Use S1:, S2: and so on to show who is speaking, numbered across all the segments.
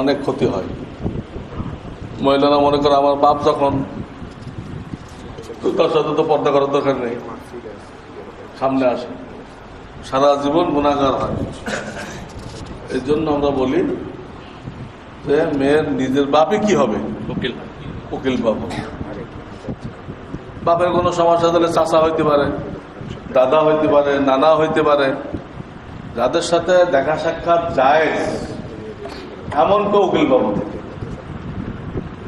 S1: অনেক ক্ষতি হয়। মহিলারা মনে করে আমার বাপ যখন তার সাথে তো পর্দা করার দরকার নেই সামনে আসে। সারা জীবন গুণাগার হয়। এই জন্য আমরা বলি যে মেয়ের নিজের বাপে কি হবে?
S2: উকিল।
S1: উকিল বাবু বাপের কোনো সমস্যা হলে চাচা হইতে পারে দাদা হইতে পারে নানা হইতে পারে। যাদের সাথে দেখা সাক্ষাৎ যায় এমন কেউ উকিল থেকে।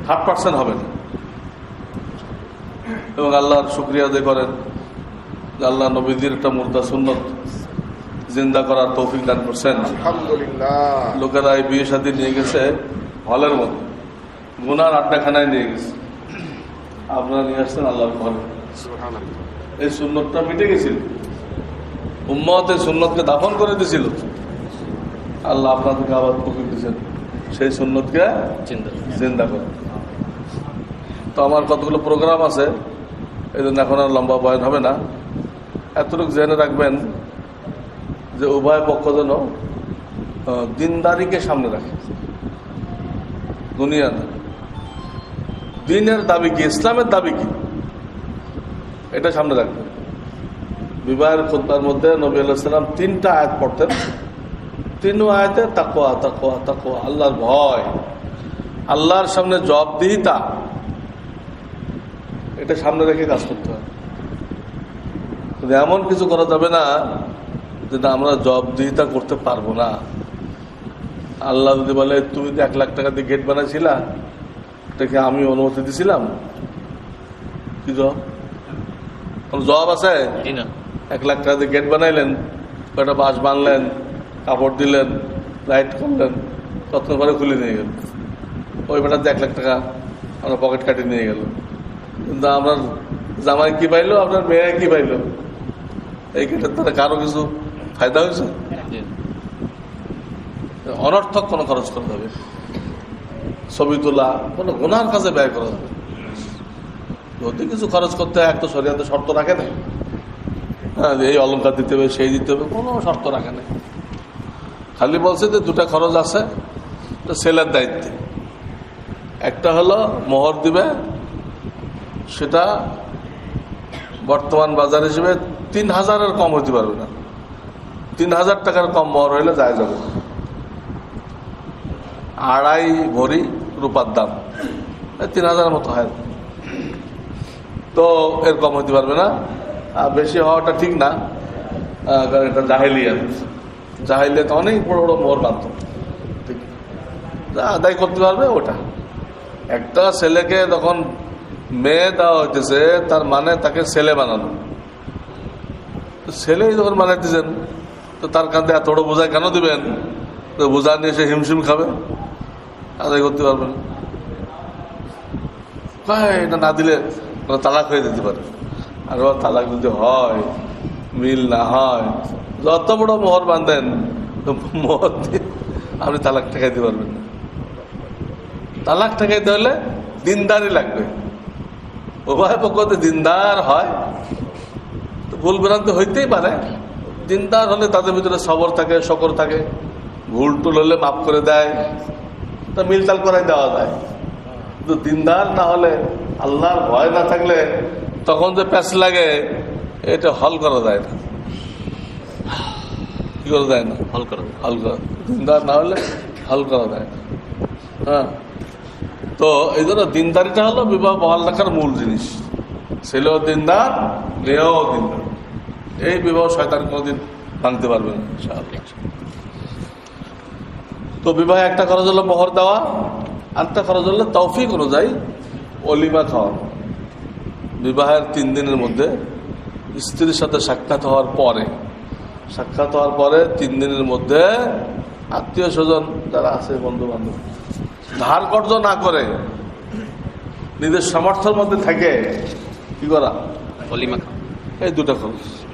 S1: হাফ পার্সেন্ট হবে না। এবং আল্লাহর শুক্রিয়া আদায় করেন যে আল্লাহ নবীদের একটা মুর্দা সুন্নত জিন্দা করার তৌফিক দান করছেন। লোকেরা এই বিয়ে সাথে নিয়ে গেছে হলের মধ্যে। গুনার আড্ডাখানায় নিয়ে গেছে। আপনারা নিয়ে আসছেন আল্লাহর ঘরে। এই সুন্নতটা মিটে গেছিল। উম্মত এই সুন্নতকে দাফন করে দিয়েছিল আল্লাহ আপনাদেরকে আবার পুকুর দিয়েছেন। সেই সুন্নতকে
S2: চিন্তা
S1: করে। তো আমার কতগুলো প্রোগ্রাম আছে এই জন্য এখন আর লম্বা বয়ন হবে না। এতটুকু জেনে রাখবেন যে উভয় পক্ষ যেন দিনদারিকে সামনে রাখে। দুনিয়া না। দিনের দাবি কি ইসলামের দাবি কি? এটা সামনে রাখবেন। বিবাহের খুদ্ার মধ্যে নবী আলাইসাল্লাম তিনটা আয়াত পড়তেন। তিন আয়াতে তাকোয়া তাকোয়া তাকোয়া আল্লাহর ভয়। আল্লাহর সামনে জবাবদিহিতা। এটা সামনে রেখে কাজ করতে হয়। কিন্তু এমন কিছু করা যাবে না যেটা আমরা জবাবদিহিতা করতে পারব না। আল্লাহ যদি বলে তুমি তো এক লাখ টাকা দিয়ে গেট বানাইছিলা? এটাকে আমি অনুমতি দিছিলাম? কি জবাব? কোনো জবাব আছে? এক লাখ টাকা দিয়ে গেট বানাইলেন কয়টা বাঁশ বানলেন কাপড় দিলেন লাইট করলেন ততক্ষণ পরে খুলে নিয়ে গেল। ওই বেটাতে এক লাখ টাকা আমরা পকেট কাটিয়ে নিয়ে গেল। কিন্তু আপনার জামাই কি পাইলো আপনার মেয়ে কি পাইলো? এই গেটের দ্বারা কারও কিছু ফায়দা হয়েছে? অনর্থক কোনো খরচ করা যাবে না। ছবি তোলা কোনো গুনার কাজে ব্যয় করা যাবে যদি কিছু খরচ করতে হয় এক তো শরীয়তে শর্ত রাখে না। হ্যাঁ এই অলঙ্কার দিতে হবে সেই দিতে হবে কোনো শর্ত রাখে না। খালি বলছে যে দুটা খরচ আছে, তো ছেলের দায়িত্বে। একটা হলো মোহর দিবে, সেটা বর্তমান বাজার হিসেবে তিন হাজারের কম হতে পারবে না। তিন হাজার টাকার কম মোহর হইলে যায় যাবে আড়াই ভরি রূপার দাম। তিন হাজার মতো হয়। তো এর কম হতে পারবে না। আর বেশি হওয়াটা ঠিক না। কারণ এটা জাহেলিয়াত। জাহেলিয়াত অনেক বড় বড় মোহর বাঁধত যা আদায় করতে পারবে ওটা। একটা ছেলেকে তখন মেয়ে দেওয়া হইতেছে, তার মানে তাকে ছেলে বানানো। তো ছেলেই যখন বানাইতেছেন, তো তার কাঁধে এত বড় বোঝায় কেন দিবেন? তো বোঝা নিয়ে সে হিমশিম খাবে। আদায় করতে পারবে না। এটা না দিলে তালাক হয়ে যেতে পারে। আর তালাক যদি হয়, মিল না হয় যত বড় মোহর বাঁধেন। মোহর দিয়ে আপনি তালাক ঠেকাইতে পারবেন। না তালাক ঠেকাইতে হলে দিনদারই লাগবে। উভয় পক্ষতে দিনদার হয়। তো ভুল ভ্রান্তি হইতেই পারে। দিনদার হলে তাদের ভিতরে সবর থাকে, শকর থাকে। ভুল টুল হলে মাফ করে দেয়। তা মিলতাল করাই দেওয়া যায়। কিন্তু দিনদার না হলে আল্লাহর ভয় না থাকলে তখন যে প্যাচ লাগে, এটা হল করা যায় না। কি করা যায় না?
S2: হল করো
S1: হল করা। দিনদার না হলে হল করা যায় না। হ্যাঁ। তো এই জন্য দিনদারিটা হলো বিবাহ বহাল রাখার মূল জিনিস। ছেলেও দিনদার মেয়েও দিনদার। এই বিবাহ শয়তান কোনোদিন ভাঙতে পারবে না তো বিবাহে একটা খরচ হলো মোহর দেওয়া আরেকটা খরচ হলো তৌফিক অনুযায়ী অলিমা খাওয়ানো বিবাহের তিন দিনের মধ্যে স্ত্রীর সাথে সাক্ষাৎ হওয়ার পরে সাক্ষাৎ হওয়ার পরে তিন দিনের মধ্যে আত্মীয় স্বজন যারা আছে বন্ধু বান্ধব ধার কর্য না করে নিজের সামর্থ্যের মধ্যে থাকে কি করা? এই দুটা খরচ।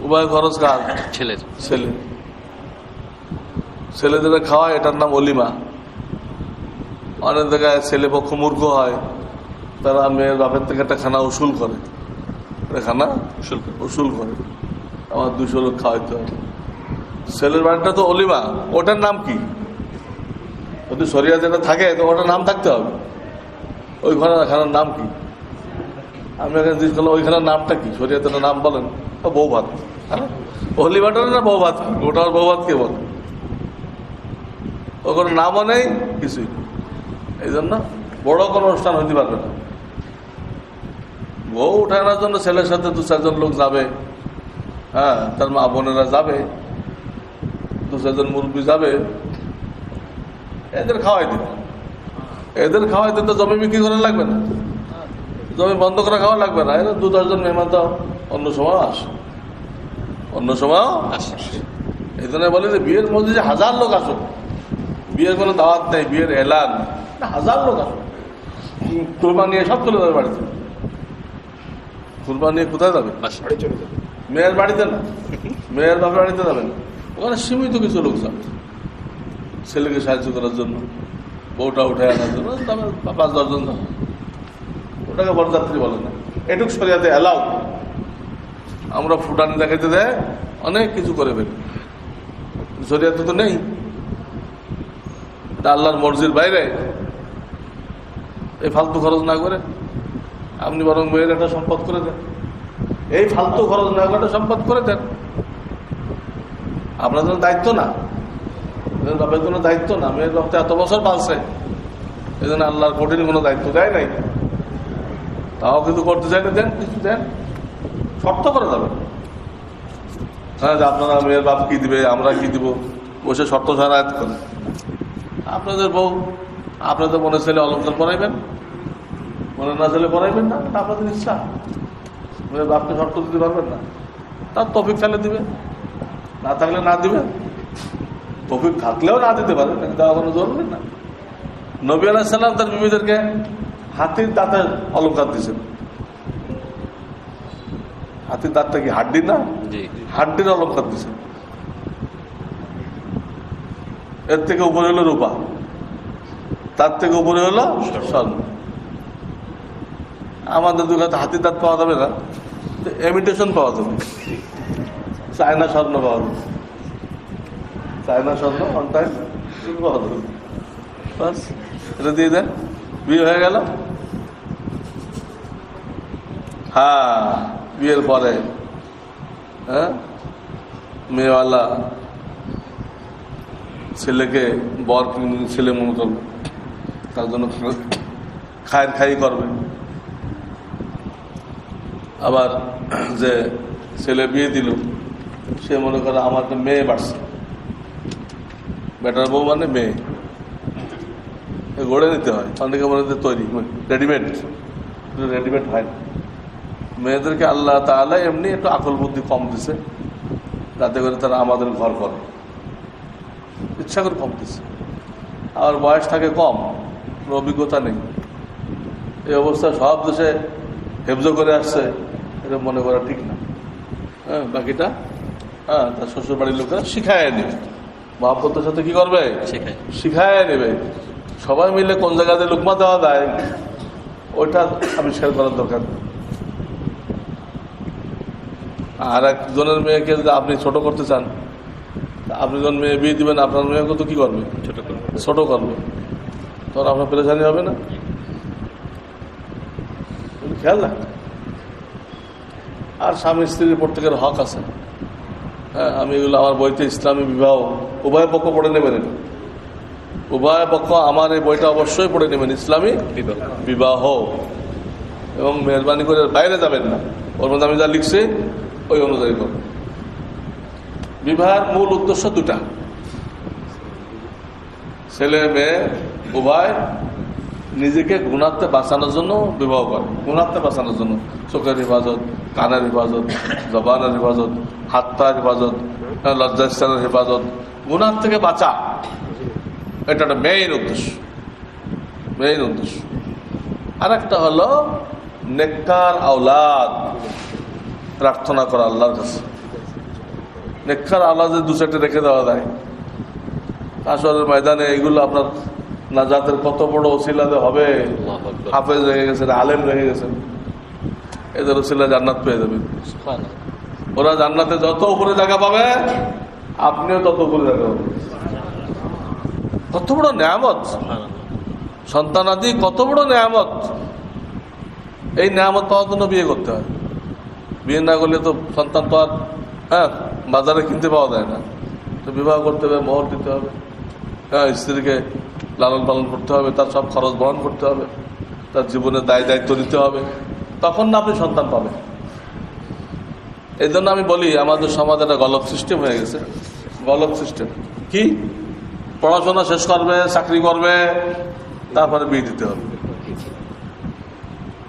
S1: উভয় খরচ কার?
S2: ছেলের।
S1: ছেলে। ছেলেদের খাওয়া এটার নাম অলিমা। অনেক জায়গায় ছেলে পক্ষ মূর্খ হয় তারা মেয়ের বাপের থেকে একটা খানা উসুল করে। খানা
S2: উসুল করে।
S1: উসুল করে। আমার দুশো লোক খাওয়াইতে হবে। ছেলের বাড়িটা তো অলিমা, ওটার নাম কি? যদি সরিয়া যেটা থাকে, তো ওটার নাম থাকতে হবে। ওই ঘরের নাম কি? আমি এখানে জিজ্ঞেস করলাম ওইখানের নামটা কি? শরীয়তের নাম বলেন। বউ ভাত হ্যাঁ? হোলি বাটার না বউ ভাত ওটা বউ ভাত কে বলে? ও কোনো নামও নেই, কিছুই এই জন্য বড় কোনো অনুষ্ঠান হতে পারবে না। বউ উঠানোর জন্য ছেলের সাথে দু চারজন লোক যাবে। হ্যাঁ তার মা বোনেরা যাবে, দু চারজন মুরব্বী যাবে, এদের খাওয়াই দিবে। এদের খাওয়াই দিতে জমি বিক্রি করে লাগবে না। জমি বন্ধ করে খাওয়া লাগবে না। এরা দু দশজন মেহমান তো অন্য সময় আসে। অন্য সময়
S2: আসে।
S1: এই জন্য বলে যে বিয়ের মধ্যে যে হাজার লোক আসুক। বিয়ের কোনো দাওয়াত নেই, বিয়ের এলান। হাজার লোক আসুক। কুরবান সব চলে যাবে বাড়িতে। কুরবান কোথায় যাবে?
S2: বাসা
S1: মেয়ের বাড়িতে না। মেয়ের বাপের বাড়িতে যাবেন। ওখানে সীমিত কিছু লোক যাবে ছেলেকে সাহায্য করার জন্য, বউটা উঠে আনার জন্য তবে পাঁচ দশজন যাবে ওটাকে বরযাত্রী বলে না। এটুক সরিয়াতে অ্যালাউ আমরা ফুটানি দেখাইতে দেয়, অনেক কিছু করে ফেলি। সরিয়াতে তো নেই। আল্লাহর মর্জির বাইরে। এই ফালতু খরচ না করে, আপনি বরং মেয়ের একটা সম্পদ করে দেন। এই ফালতু খরচ না করে সম্পদ করে দেন। আপনার জন্য দায়িত্ব না? বাপের কোনো দায়িত্ব না? মেয়ের বাপ এত বছর পালছে। এই জন্য আল্লাহর কঠিন কোনো দায়িত্ব দেয় নাই। তাও কিন্তু করতে চাইলে দেন, কিছু দেন। শর্ত করা যাবে হ্যাঁ যে আপনারা মেয়ের বাপ কি দিবে, আমরা কি দিব? বসে শর্ত ছাড়া আয়াত করে আপনাদের বউ, আপনাদের মনে ছেলে অলঙ্কার পড়াইবেন মনে না ছেলে পড়াইবেন না আপনাদের ইচ্ছা। বাপকে শর্ত দিতে পারবেন না। তার তফিক থাকলে দিবে। না থাকলে না দিবে। তফিক থাকলেও না দিতে পারে দেওয়া কোনো জরুরি না। নবী আলাহিসাল্লাম তার বিবিদেরকে হাতির দাঁতের অলঙ্কার দিয়েছেন। হাতির দাঁতটা কি হাড্ডি না? হাড্ডির অলঙ্কার দিয়েছেন। এর থেকে উপরে হলো রূপা। তার থেকে উপরে হলো স্বর্ণ। আমাদের দুর্গাতে হাতির দাঁত পাওয়া যাবে না এমিটেশন পাওয়া যাবে। চায়না স্বর্ণ পাওয়া যাবে। চায়না স্বর্ণ অন টাইম পাওয়া যাবে। বাস, এটা দিয়ে দেন। বিয়ে হয়ে গেল? হ্যাঁ বিয়ের পরে। হ্যাঁ? মেয়েওয়ালা ছেলেকে বর ছেলে মনে করবে তার জন্য খায়ের খাই করবে। আবার যে ছেলে বিয়ে দিল, সে মনে করে আমার তো মেয়ে বাড়ছে। বেটার বউ মানে মেয়ে। গড়ে নিতে হয়। অনেকে মনে হচ্ছে তৈরি রেডিমেড। রেডিমেড হয় না। মেয়েদেরকে আল্লাহ তাহলে এমনি একটু আকল বুদ্ধি কম দিছে, যাতে করে তারা আমাদের ঘর করে। ইচ্ছা করে কম দিছে। আর বয়স থাকে কম অভিজ্ঞতা নেই। এই অবস্থা সব দেশে হেফজ করে আসছে। এটা মনে করা ঠিক না। হ্যাঁ বাকিটা? হ্যাঁ তার শ্বশুর বাড়ির লোকেরা শিখায় নেবে। মহাব্বতের সাথে কি করবে?
S2: শেখায়।
S1: শিখায় নেবে। সবাই মিলে কোন জায়গাতে লুকমা দেওয়া যায় ওইটা আবিষ্কার করার দরকার আর একজনের মেয়েকে আপনি ছোট করতে চান আপনি যখন মেয়ে বিয়ে দিবেন আপনার মেয়েকে তো কি করবে?
S2: ছোট করে
S1: ছোট করবে। তখন আপনার পেরেশানি হবে না? খেয়াল রাখতে। আর স্বামী স্ত্রীর প্রত্যেকের হক আছে। হ্যাঁ আমি এগুলো আমার বইতে ইসলামী বিবাহ, উভয় পক্ষ পড়ে নেবেন এটা। উভয় পক্ষ আমার এই বইটা অবশ্যই পড়ে নেবেন, ইসলামী
S2: বিবাহ।
S1: এবং মেহরবানি করে বাইরে যাবেন না। ওর মধ্যে আমি যা লিখছি, ওই অনুযায়ী করবেন বিবাহের মূল উদ্দেশ্য দুটা। ছেলে, মেয়ে, উভয় নিজেকে গুণাত্মে বাঁচানোর জন্য বিবাহ করে। গুণাত্মে বাঁচানোর জন্য। চোখের হেফাজত, কানের হেফাজত, জবানের হেফাজত, হাতটার হেফাজত লজ্জাস্থানের হেফাজত। গুণার থেকে বাঁচা। এটা একটা মেইন উদ্দেশ্য। মেইন উদ্দেশ্য। আর একটা হলো নেককার আওলাদ। প্রার্থনা করা আল্লাহর কাছে। নেককার আওলাদে দু চারটে রেখে দেওয়া যায়। আসরের ময়দানে এগুলো আপনার নাজাতের কত বড় ওসিলাতে হবে। হাফেজ রেখে গেছেন আলেম রেখে গেছেন। এদের ওসিলা জান্নাত পেয়ে যাবেন
S2: সুবহানাল্লাহ।
S1: ওরা জান্নাতে যত উপরে জায়গা পাবে আপনিও তত উপরে জায়গা পাবেন। কত বড় নিয়ামত? সন্তানাদি কত বড় নিয়ামত? এই নিয়ামত পাওয়ার জন্য বিয়ে করতে হয়। বিয়ে না করলে তো সন্তান তো আর হ্যাঁ বাজারে কিনতে পাওয়া যায় না। তো বিবাহ করতে হবে মোহর দিতে হবে। হ্যাঁ স্ত্রীকে লালন পালন করতে হবে, তার সব খরচ বহন করতে হবে, তার জীবনের দায় দায়িত্ব নিতে হবে, তখন না আপনি সন্তান পাবেন। এই জন্য আমি বলি, আমাদের সমাজে একটা গলপ সিস্টেম হয়ে গেছে। গলপ সিস্টেম। কি? পড়াশোনা শেষ করবে, চাকরি করবে, তারপরে বিয়ে দিতে হবে।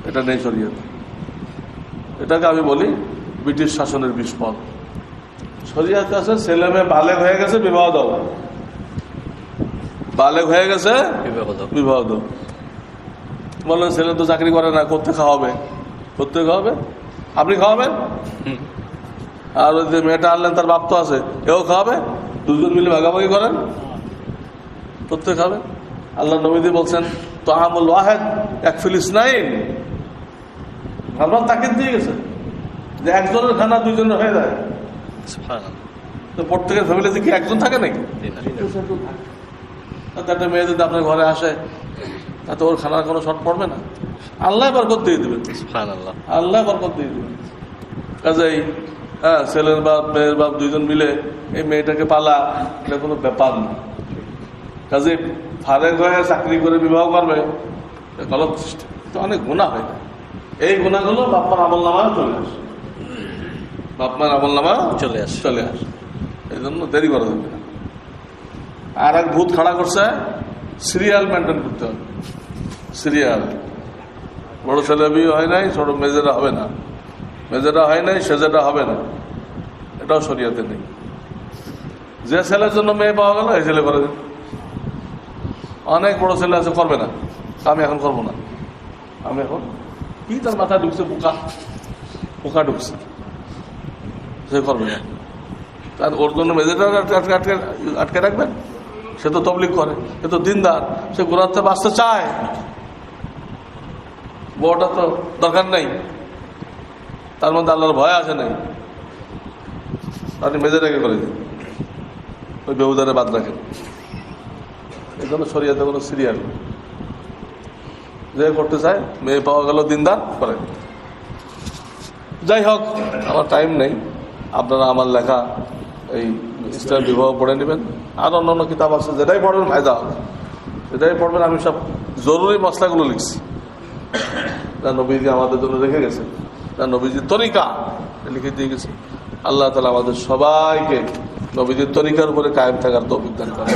S1: এটা নেই শরীয়তে। এটাকে আমি বলি, ব্রিটিশ শাসনের বিস্পদ শরীয়ত আছে, ছেলে মেয়ে বালেক হয়ে গেছে, বিবাহ দাও বালেক হয়ে গেছে? বিবাহ বললেন ছেলে তো চাকরি করে না করতে খাওয়াবে। করতে খাওয়াবে? আপনি খাওয়াবেন? আর ওই যে মেয়েটা আনলেন তার বাপ তো আছে এও খাওয়াবে? দুজন মিলে ভাগাভাগি করেন? করতে খাবে? আল্লাহ নবীদি বলছেন তো আমল ওয়াহেদ এক ফিলিস নাইন। আপনার তাকে দিয়ে গেছে। যে একজনের খানা দুইজনের হয়ে যায়। তো প্রত্যেকের ফ্যামিলিতে কি একজন থাকে নাকি? তাতে একটা মেয়ে যদি আপনার ঘরে আসে তাতে ওর খানার কোনো শর্ট পড়বে না? আল্লাহ বরকত দিয়ে দেবেন। আল্লাহ বরকত দিয়ে দেবেন। কাজেই হ্যাঁ ছেলের বাপ মেয়ের বাপ দুইজন মিলে এই মেয়েটাকে পালা এটা কোনো ব্যাপার না। কাজে ফারেক হয়ে চাকরি করে বিবাহ করবে গলত সৃষ্টি। তো অনেক গুণা হয়। এই গুণাগুলো বাপ্পার আমল নামা চলে আসে। বাপ্পার আমল নামা
S2: চলে আসে।
S1: চলে আসে। এই জন্য দেরি করা যাবে না। আর এক ভূত খাড়া করছে সিরিয়াল মেনটেন করতে হবে। সিরিয়াল বড় ছেলে বিয়ে হয় নাই, ছোট মেজেরা হবে না। মেজেরা হয় নাই, সেজেরা হবে না। এটাও শরিয়াতে নেই। যে ছেলের জন্য মেয়ে পাওয়া গেল, এই ছেলে করে অনেক বড় ছেলে আছে, করবে না। আমি এখন করব না। আমি এখন কি তার মাথায় ঢুকছে? পোকা পোকা ঢুকছে। সে করবে না। তার ওর জন্য মেজেটা আটকে আটকে আটকে রাখবেন? সে তো তবলিক করে, সে তো দিনদার, সে গোড়াতে বাঁচতে চায়। বউটা তো দরকার নেই। তার মধ্যে আল্লাহর ভয় আছে নাই। আপনি মেজেটাকে করে দিন। ওই বেহুদারে বাদ রাখেন। এই জন্য শরিয়াতে কোনো সিরিয়াল যে করতে চায়, মেয়ে পাওয়া গেল দিনদার, করে। যাই হোক, আমার টাইম নেই। আপনারা আমার লেখা, এই ইসলাম বিবাহ পড়ে নেবেন। আর অন্য অন্য কিতাব আছে, যেটাই পড়বেন, ফায়দা হবে। যেটাই পড়বেন, আমি সব জরুরি মশলাগুলো লিখছি। যা নবীজি আমাদের জন্য রেখে গেছে যা নবীজির তরিকা লিখে দিয়ে গেছে। আল্লাহ তালা আমাদের সবাইকে নবীজির তরিকার উপরে কায়েম থাকার তো অভিজ্ঞান করে